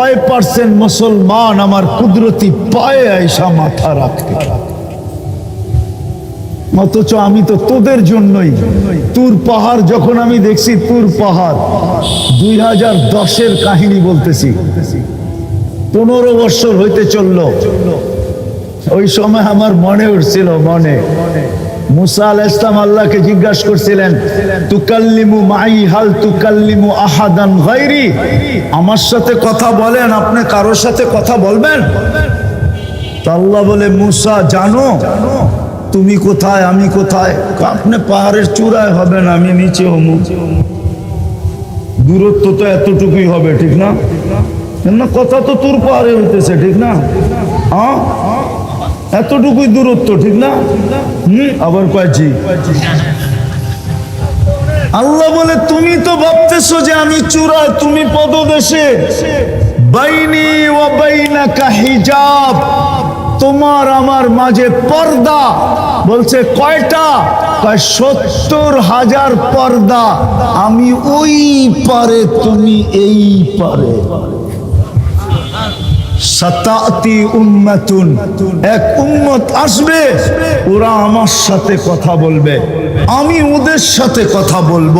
কয় পার্সেন্ট মুসলমান আমার কুদরতি পায়ে আইসা মাথা রাখে। অথচ আমি তো তোদের জন্যই। তুর পাহাড় যখন আমি দেখছি, তুর পাহাড়। দুই হাজার দশের কাহিনী বলতেছি। পনেরো বছর হইতে চলল। ওই সময় আমার মনে উঠছিল, মনে। আল আল্লাহকে করছিলেন আহাদান আমার সাথে কথা বলেন, আপনি কারোর সাথে কথা বলবেন? বলে জানো, তুমি কোথায়, আমি কোথায়? আপনি পাহাড়ের চূড়ায় হবেন, আমি নিচে হমু দূরত্ব তো এতটুকুই হবে, ঠিক না? না কথা তো তোর পাহাড়ে হইতেছে, ঠিক না? হ্যাঁ? এতটুকুই দূরত্ব, ঠিক না? আবার কয়েছি আল্লাহ বলে, তুমি তো ভাবতেছো যে আমি চূড়া তুমি পদদেশে। বাইনি হিজাব, তোমার আমার মাঝে পর্দা। বলছে, কয়টা? কয়, সত্তর হাজার পর্দা। আমি ওই পারে, তুমি এই পারে। এক উম্মত আসবে, ওরা আমার সাথে কথা বলবে। আমি ওদের সাথে কথা বলব।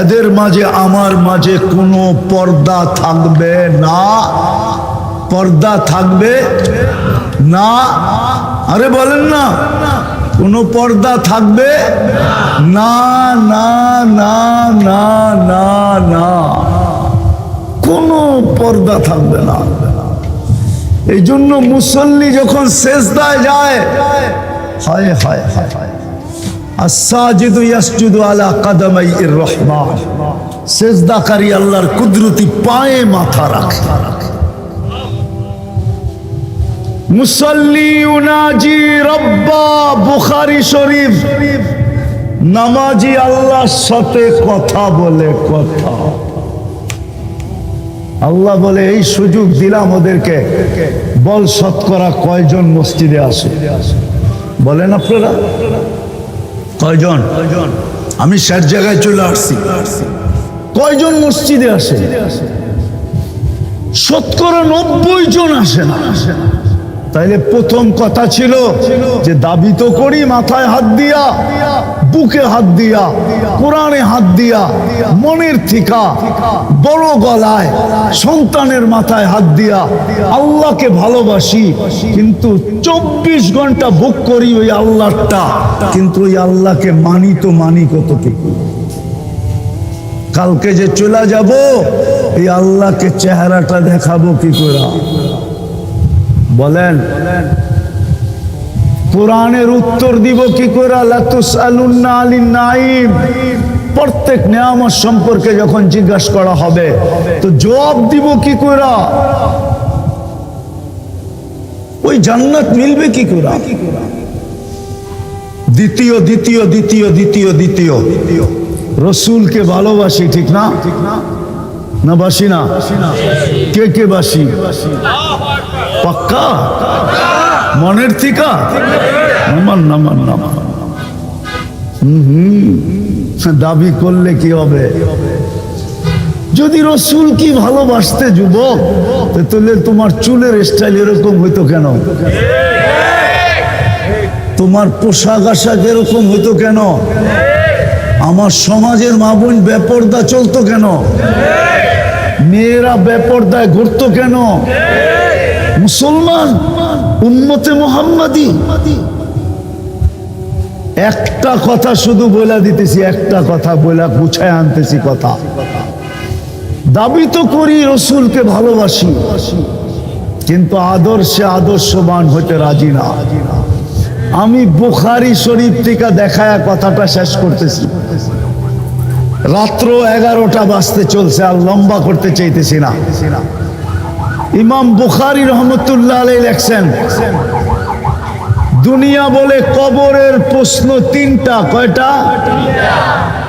এদের মাঝে, আমার মাঝে কোনো পর্দা থাকবে না। পর্দা থাকবে না। আরে বলেন না, কোনো পর্দা থাকবে না না না না না না। পর্দা থাকবে না। এই জন্য মুসল্লি যখন শেষদায় যায় আল্লাহর কুদরতি পায়ে মাথা রাখে। মুসল্লি উনাজি রব্বা বুখারি শরীফ, নামাজি আল্লাহর সাথে কথা বলে কথা। আল্লাহ বলে এই সুযোগ দিলাম ওদেরকে। বল শতকরা কয়জন মসজিদে আসে বলেন আপনারা। কয়জন? আমি ষাট জায়গায় চলে আসছি। কয়জন মসজিদে আসে শতকরা নব্বই জন আসে না। তাইলে প্রথম কথা ছিল যে দাবি তো করি মাথায় হাত দিয়া। বুকে হাত দিয়া, কোরআনে হাত দিয়া, মনের থিকা বড় গলায়, সন্তানের মাথায় হাত দিয়া আল্লাহকে ভালোবাসি, কিন্তু চব্বিশ ঘণ্টা বুক করি ওই আল্লাহটা, কিন্তু ওই আল্লাহকে মানি তো মানি কতটুকু? কালকে যে চলে যাব, এই আল্লাহকে চেহারাটা দেখাবো কি করে? বলেন। কোরআনের উত্তর দিব কি করে? নাইম প্রত্যেক নিয়ামত সম্পর্কে যখন জিজ্ঞাসা করা হবে তো জবাব দিব কি করে? ওই জান্নাত মিলবে কি করে? দ্বিতীয় দ্বিতীয় দ্বিতীয় দ্বিতীয় দ্বিতীয়। রসুলকে ভালোবাসি ঠিক না? ঠিক না না বাসি না? কে কে বাসি? পাক্কা? মনের থিকা? আমার নামান হুম হুম দাবি করলে কি হবে? যদি রসুল কি ভালোবাসতে যুবক, তাহলে তোমার চুলের স্টাইল এরকম হইতো কেন? তোমার পোশাক আশাক এরকম হইতো কেন? আমার সমাজের মা বোন বেপর্দা চলতো কেন? মেয়েরা বেপর্দায় ঘুরতো কেন? মুসলমান উন্মতে মোহাম্মদী। একটা কথা শুধু বলে দিতেছি, একটা কথা বলে গুছায় আনতেছি কথা। দাবি তো করি, রসুলকে ভালোবাসি। কিন্তু আদর্শে আদর্শবান হতে রাজি না। আমি বুখারি শরীফ থেকে দেখায় কথাটা শেষ করতেছি। রাত্র এগারোটা বাজতে চলছে, আর লম্বা করতে চাইতেছি না। ইমাম বুখারি রহমতুল্লাহ আলাই লেখছেন, দুনিয়া বলে কবরের প্রশ্ন তিনটা, কয়টা?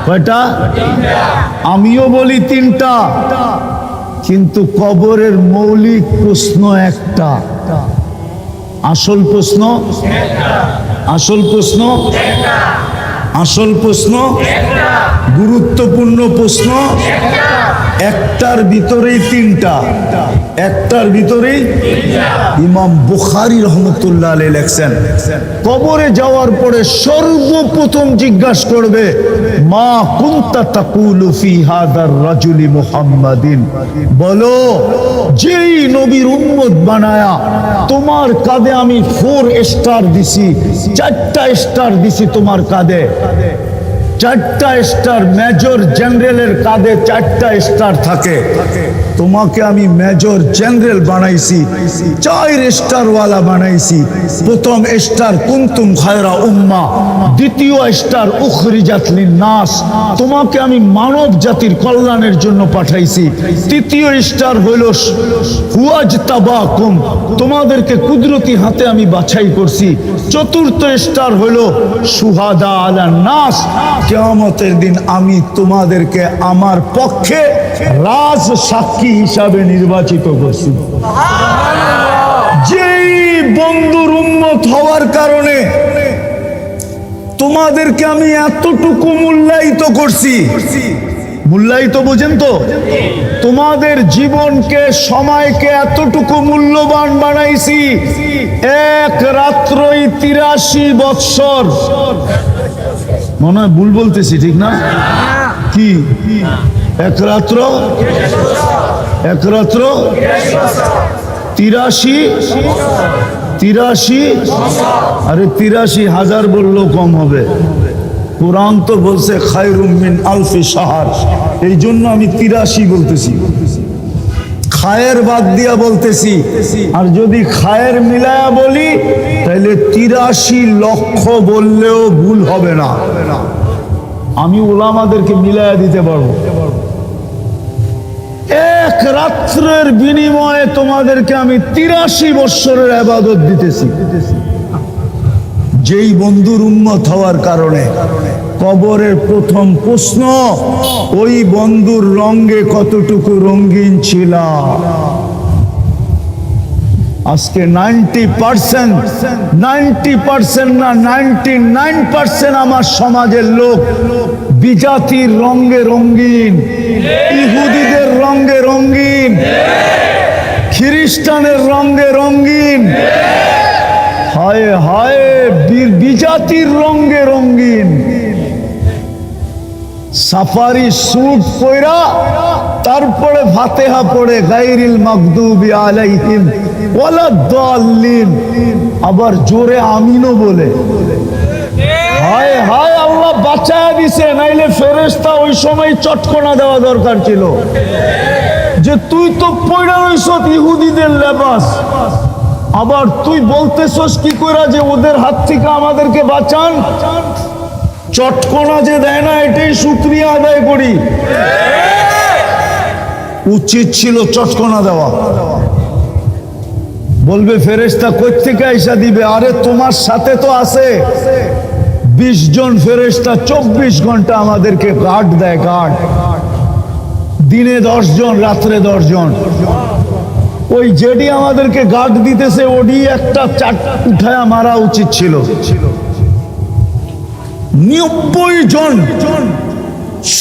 কয়টা? আমিও বলি তিনটা, কিন্তু কবরের মৌলিক প্রশ্ন একটা। আসল প্রশ্ন? আসল প্রশ্ন? আসল প্রশ্ন? গুরুত্বপূর্ণ প্রশ্ন? একটার ভিতরেই তিনটা। একটার ভিতরেই ইমাম বুখারি রহমতুল্লাহ আলী লেখছেন, কবরে যাওয়ার পরে সর্বপ্রথম জিজ্ঞাসা করবে, মা কুন্তা তাকুলু ফি হাদার রাজুলি মুহাম্মাদিন? বলো, যেই নবীর উম্মত বানায়া তোমার কাঁধে আমি ফোর স্টার দিছি, চারটা স্টার দিছি তোমার কাঁধে। চারটা স্টার মেজর জেনারেলের কাঁধে চারটা স্টার থাকে। তোমাকে আমি মেজর জেনারেল বানাইছি, চার স্টার ওয়ালা বানাইছি। প্রথম স্টার কুন্তুম খায়রা উম্মা, দ্বিতীয় স্টার উখরিজাত নাস তোমাকে আমি মানব জাতির কল্যাণের জন্য পাঠাইছি। তৃতীয় স্টার হইল হুয়াজ তাবাকুম তোমাদেরকে কুদরতি হাতে আমি বাছাই করছি। চতুর্থ স্টার হইল সুহাদা আলা নাস। কেয়ামতের দিন আমি তোমাদেরকে আমার পক্ষে রাজ সাক্ষী হিসাবে নির্বাচিত করছি। যেই বন্ধুর উন্মত হওয়ার কারণে তোমাদেরকে আমি এতটুকু মূল্যায়িত করছি। মূল্যায়িত বোঝেন তো? তোমাদের জীবনকে, সময়কে এতটুকু মূল্যবান বানাইছি, এক রাত্রই তিরাশি বৎসর। মনে হয় ভুল বলতেছি, ঠিক না? কি? এক রাত্র? এক রাত্র তিরাশি তিরাশি, আরে তিরাশি হাজার বললেও কম হবে। কোরআন তো বলছে, খায়রুম মিন আলফি সাহার এই জন্য আমি তিরাশি বলতেছি। খায়ের বাদ দিয়া বলতেছি। আর যদি খায়ের মিলায়া বলি তাহলে তিরাশি লক্ষ বললেও ভুল হবে না। আমি ওলামাদেরকে মিলায়া দিতে পারব। এক রাত্রের বিনিময়ে তোমাদেরকে আমি তিরাশি বৎসরের আবাদত দিতেছি। যেই বন্ধুর উন্মত হওয়ার কারণে কবরের প্রথম প্রশ্ন, ওই বন্ধুর রঙ্গে কতটুকু রঙিন ছিল? আজকে নাইনটি পার্সেন্ট নাইনটি পার্সেন্ট না, নাইনটি নাইন পার্সেন্ট আমার সমাজের লোক বিজাতির রঙ্গে রঙ্গিন ইহুদিদের রঙ্গে রঙ্গিন খ্রিস্টানের রঙ্গে রঙ্গিন হায় হায় বিজাতির রঙ্গে রঙ্গিন সাফারি স্যুট পয়রা তারপরে ফাতেহা পড়ে গাইরিল মাকদুবি আলাইহিম ওয়ালা দাল্লিন। আবার জোরে আমিনও বলে। হায় হায় আল্লাহ বাঁচায় দিছে, নাইলে ফেরেশতা ওই সময় চটকনা দেওয়া দরকার ছিল। যে তুই তো পয়রা রইছ ইহুদিদের লেবাস, আবার তুই বলতেছস কি কইরা যে ওদের হাত থেকে আমাদেরকে বাঁচান? চটকনা যে দেয় না, এটাই শুক্রিয়া আদায় করি। উচিত ছিল চটকনা দেওয়া। বলবে ফেরেস্তা থেকে আইসা দিবে? আরে তোমার সাথে তো আছে। বিশ জন ফেরেস্তা চব্বিশ ঘণ্টা আমাদেরকে গার্ড দেয় গার্ড দিনে দশ জন, রাত্রে দশ জন। ওই যেডি আমাদেরকে গার্ড দিতেছে, ওডি একটা চাট উঠায়া মারা উচিত ছিল। নব্বই জন,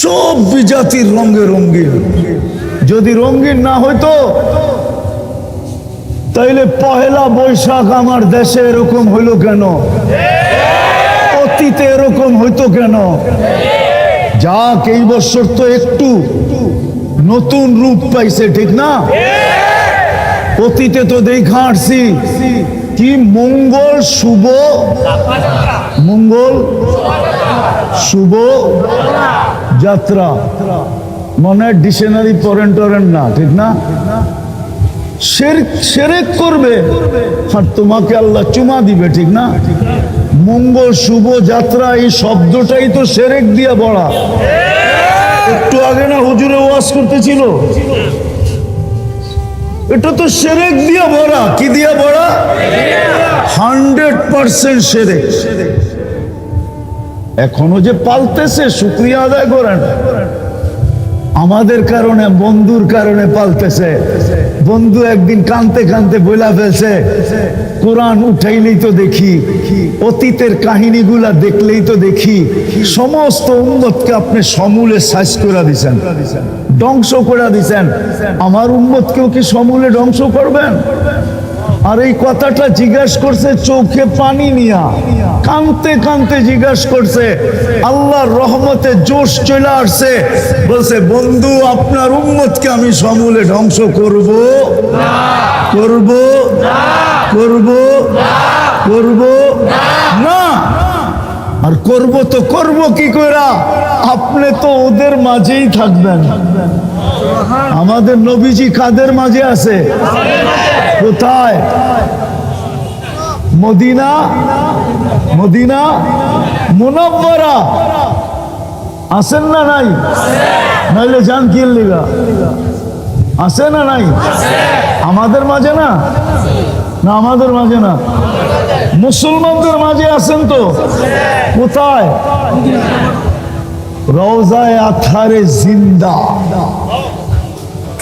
সব বিজাতির রঙে রঙ্গিন যদি রঙ্গিন না হইতো, তাইলে পহেলা বৈশাখ আমার দেশে এরকম হইল কেন? অতীতে এরকম হইতো কেন? যাক, এই বছর তো একটু নতুন রূপ পাইছে, ঠিক না? অতীতে তো দেখা আসছি কি মঙ্গল শুভ? মঙ্গল শুভ যাত্রা। মনে ডিকশনারি পড়েন টরেন না, ঠিক না? সেরেক করবে, আর তোমাকে আল্লাহ চুমা দিবে, ঠিক না? মঙ্গল, শুভ যাত্রা, এই শব্দটাই তো সেরেক দিয়া বড়া একটু আগে না হুজুরে ওয়াজ করতেছিল। এটা তো সেরেক দিয়া ভরা কি দিয়া ভরা হান্ড্রেড পার্সেন্ট সেরেক। এখনও যে পালতেছে, শুক্রিয়া আদায় করেন। আমাদের কারণে, বন্ধুর কারণে পালতেছে। বন্ধু একদিন কানতে কানতে বইলা ফেলছে, কোরআন উঠাইলেই তো দেখি, অতীতের কাহিনীগুলা দেখলেই তো দেখি, সমস্ত উন্মতকে আপনি সমূলে সাইজ করে দিছেন, ধ্বংস করে দিছেন। আমার উন্মতকেও কি সমূলে ধ্বংস করবেন? আর এই কথাটা জিজ্ঞাসা করছে চোখে পানি নিয়া। কানতে কানতে জিজ্ঞাসা করছে, আল্লাহর রহমতে জোশ চলে আসছে। বলছে, বন্ধু, আপনার উম্মতকে আমি সমূলে ধ্বংস করব। করব? করব? করব? না। আর করব তো করব কি কইরা? আপনি তো ওদের মাঝেই থাকবেন। আমাদের নবীজি কাদের মাঝে আছে? কোথায়? মদিনা? মদিনা? মুনব্বরা আছেন না নাই? নাইলে যান কি লিগা? আছে না নাই? আমাদের মাঝে না? না, আমাদের মাঝে না। মুসলমানদের মাঝে আছেন তো? কোথায়? রওজায় আথারে জিন্দা।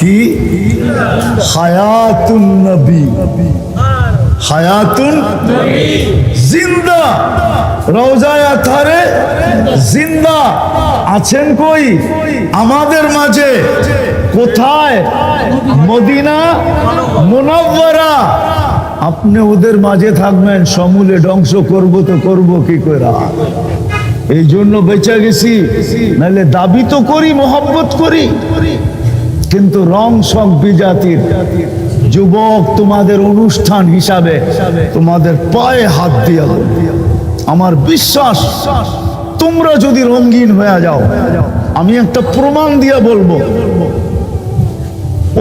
কি? হায়াতুন নবী। হায়াতুন জিন্দা। রওজায় আথারে জিন্দা। আছেন কই? আমাদের মাঝে। কোথায়? Medina Munawwara. আপনি ওদের মাঝে থাকবেন, সমূলে ধ্বংস করব তো করব কি করে? এই জন্য বেঁচে গেছি। নাহলে দাবি তো করি, মোহাব্বত করি। কিন্তু রং সব বিজাতির যুবক তোমাদের অনুষ্ঠান হিসাবে তোমাদের পায়ে হাত দিয়া। আমার বিশ্বাস, তোমরা যদি রঙিন হয়ে যাও, আমি একটা প্রমাণ দিয়ে বলব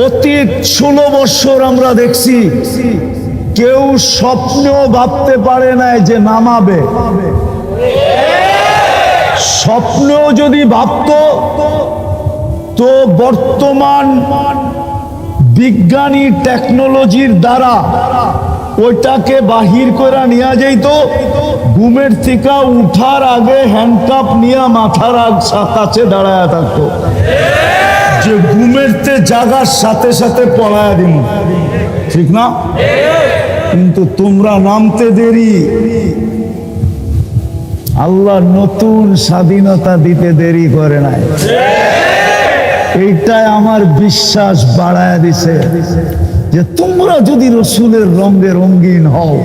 অতীত ষোলো বৎসর আমরা দেখছি, কেউ স্বপ্নেও ভাবতে পারে নাই যে নামাবে স্বপ্নেও যদি ভাবতো তো বর্তমান বিজ্ঞানী টেকনোলজির দ্বারা ওইটাকে বাহির করে নিয়ে যাইতো, ঘুমের থেকে উঠার আগে হ্যান্ডকাপ নিয়ে মাথার কাছে দাঁড়ায় থাকতো। যে ঘুমের তে জাগার সাথে সাথে পড়ায় দিন ঠিক না? কিন্তু তোমরা নামতে দেরি। আল্লাহ নতুন স্বাধীনতা দিতে দেরি করে নাই। এইটাই আমার বিশ্বাস বাড়ায় দিছে যে তোমরা যদি রসুলের রঙে রঙিন হও,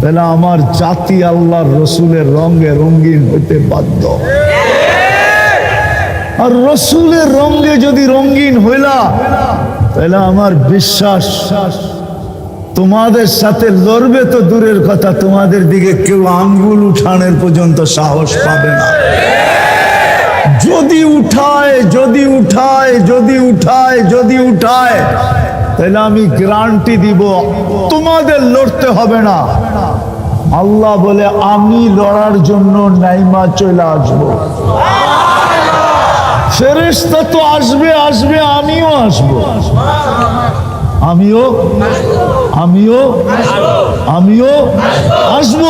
তাহলে আমার জাতি আল্লাহর রসুলের রঙে রঙ্গিন হইতে বাধ্য। আর রসুলের রঙে যদি রঙিন হইলা, তাহলে আমার বিশ্বাস, তোমাদের সাথে লড়বে তো দূরের কথা, তোমাদের দিকে কেউ আঙ্গুল উঠানের পর্যন্ত সাহস পাবে না। যদি উঠায় যদি উঠায় যদি উঠায় যদি উঠায়, তাহলে আমি গ্যারান্টি দিব, তোমাদের লড়তে হবে না। আল্লাহ বলে, আমি লড়ার জন্য নাইমা চলে আসব। ফেরেশতা তো আসবে আসবে, আমিও আসব। আমিও আমিও আমিও আসব।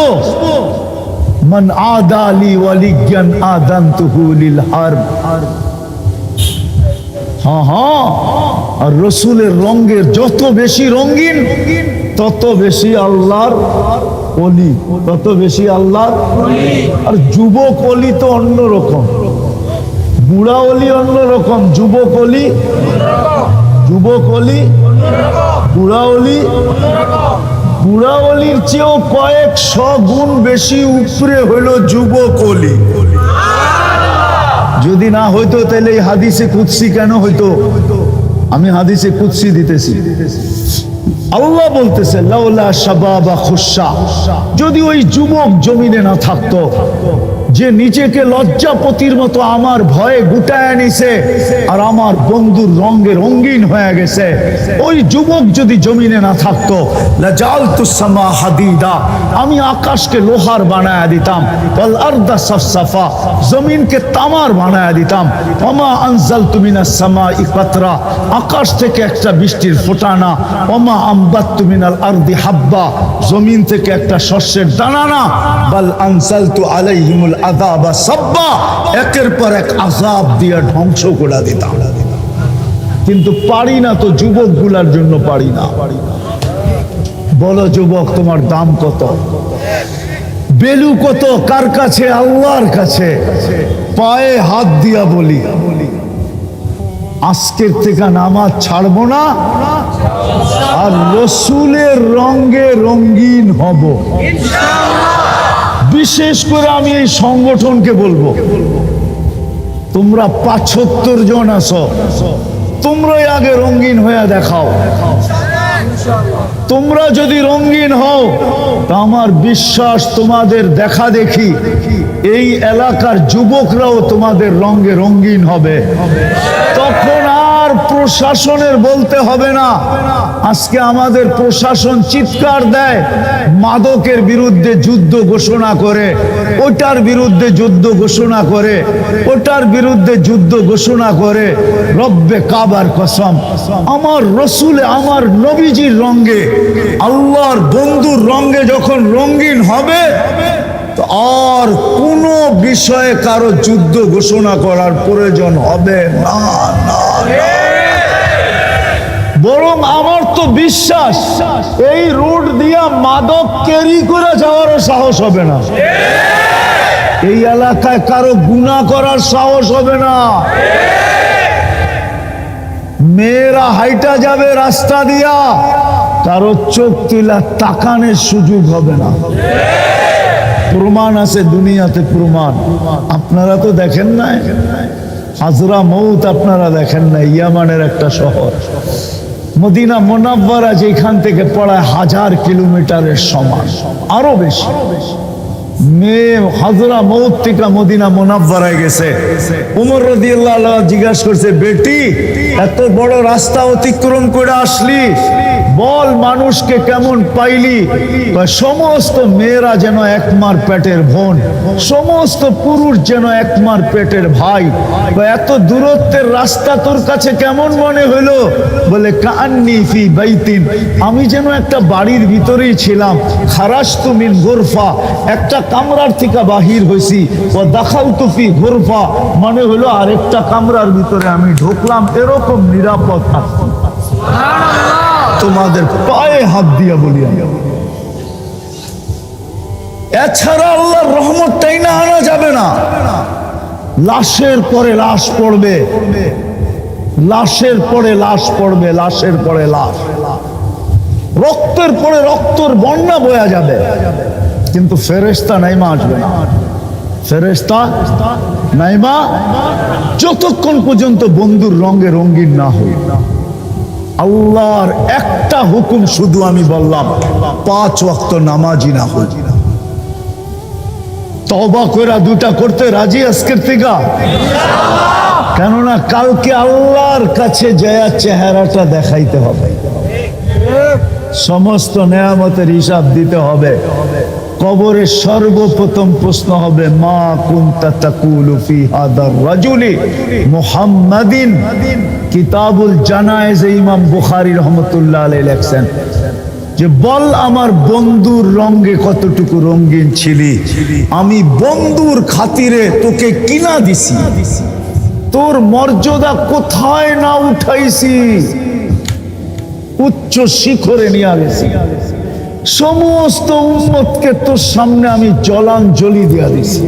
মান আদালি ওয়ালিজ্ঞান আদান্তুহু লিল হারব। হ্যাঁ হ্যাঁ আর রসুলের রঙের যত বেশি রঙিন, তত বেশি আল্লাহর অলি তত বেশি আল্লাহর আর যুবক অলি তো অন্যরকম বুড়া অলি অন্যরকম যুবক অলি যুবক অলি বুড়া অলি বুড়া অলির চেয়েও কয়েক শ গুণ বেশি উপরে হইল যুবকলি যদি না হইতো তাহলে এই হাদিসে কুৎসি কেন হইতো? আমি হাদিসে কুৎসি দিতেছি। আল্লাহ বলতেছে, লাউলা শাবাবা খুশা যদি ওই যুবক জমিনে না থাকতো যে নিজেকে লজ্জাপতির মতো আমার ভয়ে গুটায় নিছে আর আমার বন্ধুর রঙে রঙিন হয়ে গেছে। ওই যুবক যদি জমিনে না থাকতো সামা হাদিদা, আমি আকাশকে লোহার বানায় দিতাম সাফসাফা, জমিনকে তামার বানায় দিতাম, ওমা আনজালতু মিনাস সামাই কাতরা আকাশ থেকে একটা বৃষ্টির ফোঁটানা, ওমা আম্বাত্তু মিনাল আরদি হাব্বা, জমিন থেকে একটা শস্যের দানা না বাল আনসালতু আলাইহিমুল আযাবা সাব্বা একের পর এক আযাব দিয়ে ধ্বংস করে দিতাম। কিন্তু পারি না তো যুবকগুলার জন্য পারি না। বলো যুবক, তোমার দাম কত? বেলু কত? কার কাছে? আল্লাহর কাছে। পায়ে হাত দিয়া বলি, আজকের থেকে নামাজ ছাড়বো না, আর রসুলের রঙে রঙিন হব। বিশেষ করে আমি এই সংগঠনকে বলব। তোমরা পাঁচত্তর জন আছো। তোমরাই আগে রঙিন হয়ে দেখাও। তোমরা যদি রঙিন হও, তা আমার বিশ্বাস তোমাদের দেখা দেখি। এই এলাকার যুবকরাও তোমাদের রঙে রঙিন হবে। তখন আর প্রশাসনের বলতে হবে না। আজকে আমাদের প্রশাসন চিৎকার দেয়, মাদকের বিরুদ্ধে যুদ্ধ ঘোষণা করে। ওটার বিরুদ্ধে যুদ্ধ ঘোষণা করে। ওটার বিরুদ্ধে যুদ্ধ ঘোষণা করে। রব্বে কাবার কসম। আমার রসুলে, আমার নবীজির রঙ্গে আল্লাহর বন্ধুর রঙ্গে যখন রঙিন হবে আর কোনো বিষয়ে কারও যুদ্ধ ঘোষণা করার প্রয়োজন হবে না না। বরং আমার তো বিশ্বাস, এই রোড দিয়া মাদক ক্যারি করে যাওয়ারও সাহস হবে না। এই এলাকায় কারও গুণা করার সাহস হবে না। মেয়েরা হাইটা যাবে রাস্তা দিয়া, কারও চোখ তুলা তাকানের সুযোগ হবে না। প্রমাণ আছে দুনিয়াতে প্রমাণ। আপনারা তো দেখেন না হাজরা মৌত আপনারা দেখেন না ইয়ামানের একটা শহর। মদিনা মোনাব্বারা যেখান থেকে পড়ায় হাজার কিলোমিটারের সমান, আরও বেশি। মেয়ে হাজরা মৌত থেকে মদিনা মোনাব্বারায় গেছে। উমর রদিয়াল্লাহ জিজ্ঞাসা করছে, বেটি, এত বড় রাস্তা অতিক্রম করে আসলি? বল মানুষকে কেমন পাইলি? সমস্ত মেয়েরা যেন একমার পেটের বোন, সমস্ত পুরুষ যেন একমার পেটের ভাই। এত দূরত্বের রাস্তা তোর কাছে কেমন মনে হলো? বলে কান্নি ফি বাইতিন, আমি যেন একটা বাড়ির ভিতরেই ছিলাম। খারাস তুমিন গোরফা, একটা কামরার থেকে বাহির হয়েছি ও দাখাল তুফি গোরফা মানে হলো আরেকটা কামরার ভিতরে আমি ঢুকলাম, এরকম নিরাপদ থাকছি তোমাদের পায়ে হাত দিয়া বলি এছাড়া আল্লাহর রহমতটাই না আনা যাবে না। লাশের পরে লাশ পড়বে। লাশের পরে লাশ পড়বে, লাশের পরে লাশ। রক্তের পরে রক্তর বন্যা বয়া যাবে। কিন্তু ফেরেস্তা নাইমা আসবে না। ফেরেস্তা নাইমা যতক্ষণ পর্যন্ত বন্ধুর রঙে রঙিন না হই আল্লাহর একটা হুকুম শুধু আমি বললাম, পাঁচ ওয়াক্ত নামাজি না হই তবা কইরা দুটা করতে রাজি আজকের থেকে? কেননা কালকে আল্লাহর কাছে জয়া চেহারাটা দেখাইতে হবে। সমস্ত নেয়ামতের হিসাব দিতে হবে। কবরে সর্বপ্রথম প্রশ্ন হবে, মা কুন্তা তাকুলু ফি হাদার রাজুলি? মুহাম্মাদিন কিতাবুল জানায়েজ ইমাম বুখারী রহমাতুল্লাহ আলাইহি লেখছেন যে, বল আমার বন্ধুর রঙে কতটুকু রঙিন ছিলি? আমি বন্ধুর খাতিরে তোকে কিনা দিছি। তোর মর্যাদা কোথায় না উঠাইছি? উচ্চ শিখরে নিয়ে গেছি। সমস্ত উন্মতকে তোর সামনে আমি জলাঞ্জলি দিয়া দিছি।